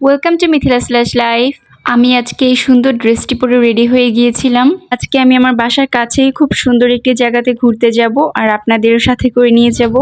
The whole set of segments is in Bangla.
Welcome to Mithila slash life আমি আজকে এই সুন্দর ড্রেসটি পরে রেডি হয়ে গিয়েছিলাম। আজকে আমি আমার বাসার কাছেই খুব সুন্দর একটি জায়গাতে ঘুরতে যাব আর আপনাদেরও সাথে করে নিয়ে যাব।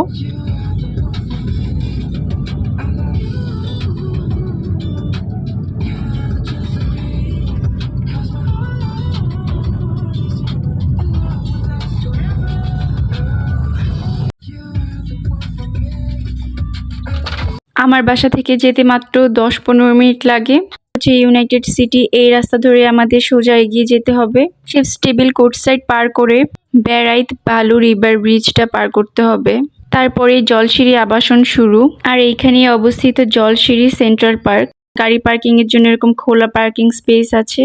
আমার বাসা থেকে যেতে মাত্র দশ পনেরো মিনিট লাগে। হচ্ছে ইউনাইটেড সিটি এই রাস্তা ধরে আমাদের সোজা এগিয়ে যেতে হবে। শিপস টেবিল কোর্ট সাইড পার করে বেড়াইত বালু রিভার ব্রিজটা পার করতে হবে। তারপরে জলসিঁড়ি আবাসন শুরু। আর এইখানে অবস্থিত জলসিঁড়ি সেন্ট্রাল পার্ক গাড়ি পার্কিং এর জন্য এরকম খোলা পার্কিং স্পেস আছে।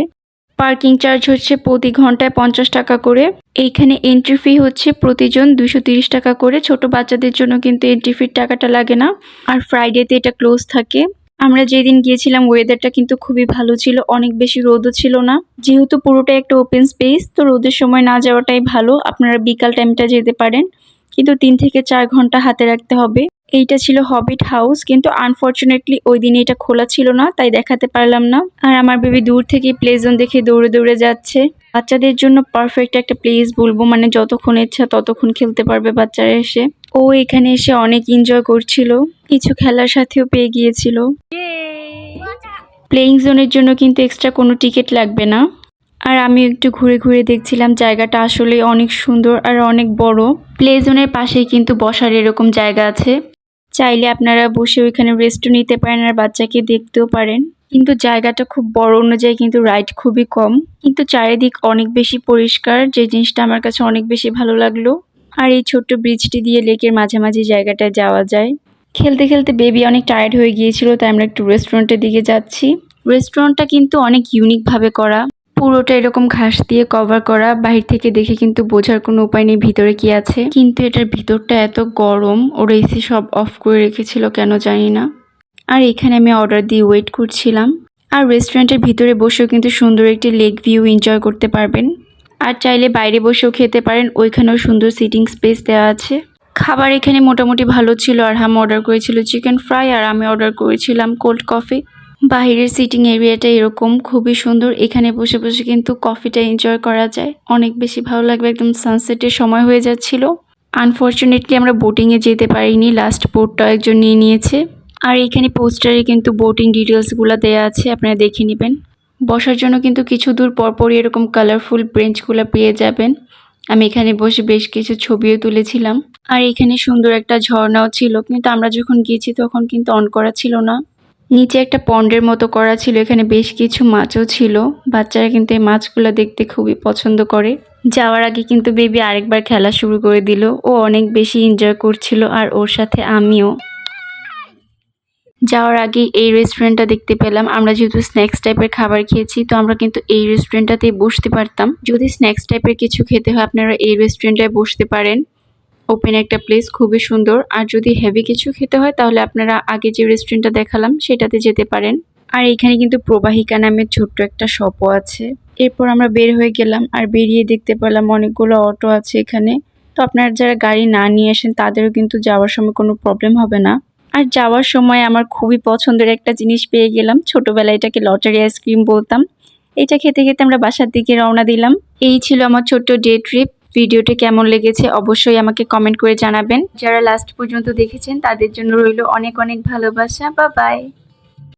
পার্কিং চার্জ হচ্ছে প্রতি ঘন্টায় পঞ্চাশ টাকা করে। এইখানে এন্ট্রি ফি হচ্ছে প্রতিজন দুশো তিরিশ টাকা করে। ছোট বাচ্চাদের জন্য কিন্তু এন্ট্রি ফির টাকাটা লাগে না। আর ফ্রাইডেতে এটা ক্লোজ থাকে। আমরা যেদিন গিয়েছিলাম ওয়েদারটা কিন্তু খুবই ভালো ছিল। অনেক বেশি রোদও ছিল না। যেহেতু পুরোটা একটা ওপেন স্পেস তো রোদের সময় না যাওয়াটাই ভালো। আপনারা বিকাল টাইমটা যেতে পারেন। কিন্তু তিন থেকে চার ঘণ্টা হাতে রাখতে হবে। এইটা ছিল হবিট হাউস কিন্তু আনফর্চুনেটলি ওই দিনে এটা খোলা ছিল না, তাই দেখাতে পারলাম না। আর আমার বেবি দূর থেকে প্লে জোন দেখে দৌড়ে দৌড়ে যাচ্ছে। বাচ্চাদের জন্য পারফেক্ট একটা প্লেস বলব মানে যতক্ষণ ইচ্ছা ততক্ষণ খেলতে পারবে বাচ্চারা এসে। ও এখানে এসে অনেক এনজয় করছিল, কিছু খেলার সাথেও পেয়ে গিয়েছিল। প্লেয়িং জোনের জন্য কিন্তু এক্সট্রা কোনো টিকিট লাগবে না। আর আমি একটু ঘুরে ঘুরে দেখছিলাম, জায়গাটা আসলে অনেক সুন্দর আর অনেক বড়। প্লে জোনের পাশেই কিন্তু বসার এরকম জায়গা আছে। চাইলে আপনারা বসে ওইখানে রেস্টও নিতে পারেন আর বাচ্চাকে দেখতেও পারেন। কিন্তু জায়গাটা খুব বড় অনুযায়ী কিন্তু রাইড খুবই কম। কিন্তু চারিদিক অনেক বেশি পরিষ্কার, যে জিনিসটা আমার কাছে অনেক বেশি ভালো লাগল। আর এই ছোট্ট ব্রিজটি দিয়ে লেকের মাঝামাঝি জায়গাটায় যাওয়া যায়। খেলতে খেলতে বেবি অনেক টায়ার্ড হয়ে গিয়েছিল, তাই আমরা একটু রেস্টুরেন্টের দিকে যাচ্ছি। রেস্টুরেন্টটা কিন্তু অনেক ইউনিকভাবে করা। পুরোটা এরকম ঘাস দিয়ে কভার করা, বাহির থেকে দেখে কিন্তু বোঝার কোনো উপায় নেই ভিতরে কি আছে। কিন্তু এটার ভিতরটা এত গরম, ওরা এসি সব অফ করে রেখেছিল, কেন জানি না। আর এখানে আমি অর্ডার দিয়ে ওয়েট করছিলাম। আর রেস্টুরেন্টের ভিতরে বসেও কিন্তু সুন্দর একটি লেক ভিউ এনজয় করতে পারবেন। আর চাইলে বাইরে বসেও খেতে পারেন, ওইখানেও সুন্দর সিটিং স্পেস দেওয়া আছে। খাবার এখানে মোটামুটি ভালো ছিল, আর হাম অর্ডার করেছিল চিকেন ফ্রাই আর আমি অর্ডার করেছিলাম কোল্ড কফি বাহিরের সিটিং এরিয়াটা এরকম, খুবই সুন্দর। এখানে বসে বসে কিন্তু কফিটা এনজয় করা যায়। অনেক বেশি ভালো লাগবে, একদম সানসেটের সময় হয়ে যাচ্ছিল। আনফর্চুনেটলি আমরা বোটিংয়ে যেতে পারিনি। লাস্ট বোটটা একজন নিয়ে নিয়েছে। আর এখানে পোস্টারে কিন্তু বোটিং ডিটেলসগুলো দেওয়া আছে, আপনারা দেখে নেবেন। বসার জন্য কিন্তু কিছু দূর পরপরই এরকম কালারফুল বেঞ্চগুলো পেয়ে যাবেন। আমি এখানে বসে বেশ কিছু ছবিও তুলেছিলাম। আর এখানে সুন্দর একটা ঝর্ণাও ছিল। কিন্তু আমরা যখন গিয়েছি, তখন কিন্তু অন করা ছিল না। নিচে একটা পন্ডের মতো করা ছিল, এখানে বেশ কিছু মাছও ছিল। বাচ্চারা কিন্তু এই মাছগুলো দেখতে খুবই পছন্দ করে। যাওয়ার আগে কিন্তু বেবি আরেকবার খেলা শুরু করে দিল। ও অনেক বেশি এনজয় করছিল আর ওর সাথে আমিও। যাওয়ার আগে এই রেস্টুরেন্টটা দেখতে পেলাম। আমরা যেহেতু স্ন্যাক্স টাইপের খাবার খেয়েছি, তো আমরা কিন্তু এই রেস্টুরেন্টটাতেই বসতে পারতাম। যদি স্ন্যাক্স টাইপের কিছু খেতে হয়, আপনারা এই রেস্টুরেন্টটায় বসতে পারেন। ওপেন একটা প্লেস খুবই সুন্দর। আর যদি হেভি কিছু খেতে হয়, তাহলে আপনারা আগে যে রেস্টুরেন্টটা দেখালাম, সেটাতে যেতে পারেন। আর এখানে কিন্তু প্রবাহিকা নামের ছোট্ট একটা শপও আছে। এরপর আমরা বের হয়ে গেলাম, আর বেরিয়ে দেখতে পেলাম অনেকগুলো অটো আছে এখানে। তো আপনারা যারা গাড়ি না নিয়ে আসেন, তাদেরও কিন্তু যাওয়ার সময় কোনো প্রবলেম হবে না। আর যাওয়ার সময় আমার খুবই পছন্দের একটা জিনিস পেয়ে গেলাম। ছোটবেলায় এটাকে লটারি আইসক্রিম বলতাম। এটা খেতে খেতে আমরা বাসার দিকে রওনা দিলাম। এই ছিল আমার ছোট্ট ডে ট্রিপ ভিডিওটি কেমন লেগেছে অবশ্যই আমাকে কমেন্ট করে জানাবেন। যারা লাস্ট পর্যন্ত দেখেছেন, তাদের জন্য রইল অনেক অনেক ভালোবাসা। বা বাই